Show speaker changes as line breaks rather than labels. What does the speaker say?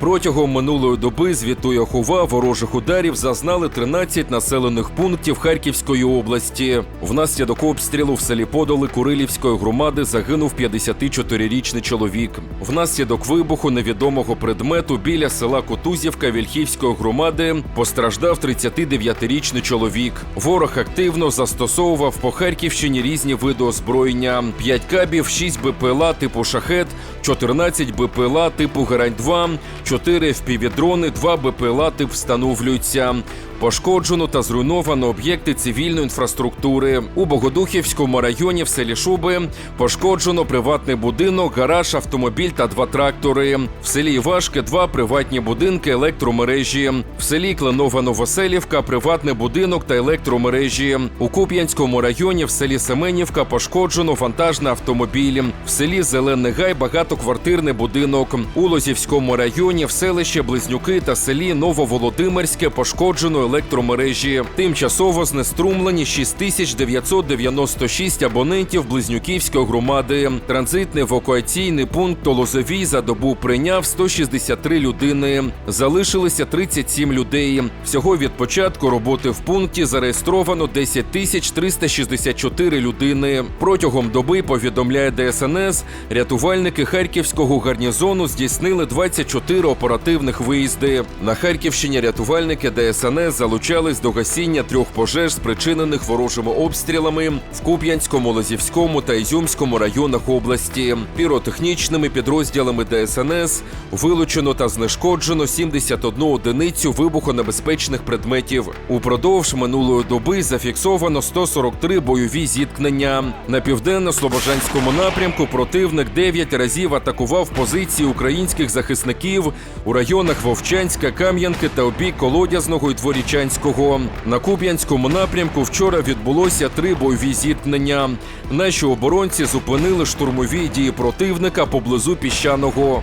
Протягом минулої доби звітує Хова ворожих ударів зазнали 13 населених пунктів Харківської області. Внаслідок обстрілу в селі Подоли Курилівської громади загинув 54-річний чоловік. Внаслідок вибуху невідомого предмету біля села Кутузівка Вільхівської громади постраждав 39-річний чоловік. Ворог активно застосовував по Харківщині різні види озброєння: 5 кабів, 6 БПЛА типу шахет, 14 БПЛА типу Герань-2, 4 впівдрони, 2 БПЛА встановлюються. Пошкоджено та зруйновано об'єкти цивільної інфраструктури. У Богодухівському районі в селі Шуби пошкоджено приватний будинок, гараж, автомобіль та два трактори. В селі Івашки два приватні будинки, електромережі. В селі Кленова-Новоселівка приватний будинок та електромережі. У Куп'янському районі в селі Семенівка пошкоджено вантажний автомобіль. В селі Зелений Гай багатоквартирний будинок. У Лозівському районі в селищі Близнюки та селі Нововолодимирське пошкоджено електромережі. Тимчасово знеструмлені 6996 абонентів Близнюківської громади. Транзитний евакуаційний пункт у Лозовій за добу прийняв 163 людини. Залишилися 37 людей. Всього від початку роботи в пункті зареєстровано 10 тисяч 364 людини. Протягом доби повідомляє ДСНС, рятувальники Харківського гарнізону здійснили 24 оперативних виїзди. На Харківщині рятувальники ДСНС залучались до гасіння трьох пожеж, спричинених ворожими обстрілами в Куп'янському, Лозівському та Ізюмському районах області. Піротехнічними підрозділами ДСНС вилучено та знешкоджено 71 одиницю вибухонебезпечних предметів. Упродовж минулої доби зафіксовано 143 бойові зіткнення. На південно-слобожанському напрямку противник 9 разів атакував позиції українських захисників у районах Вовчанська, Кам'янки та обік Колодязного і Дворічанського. На Куп'янському напрямку вчора відбулося три бойові зіткнення. Наші оборонці зупинили штурмові дії противника поблизу піщаного.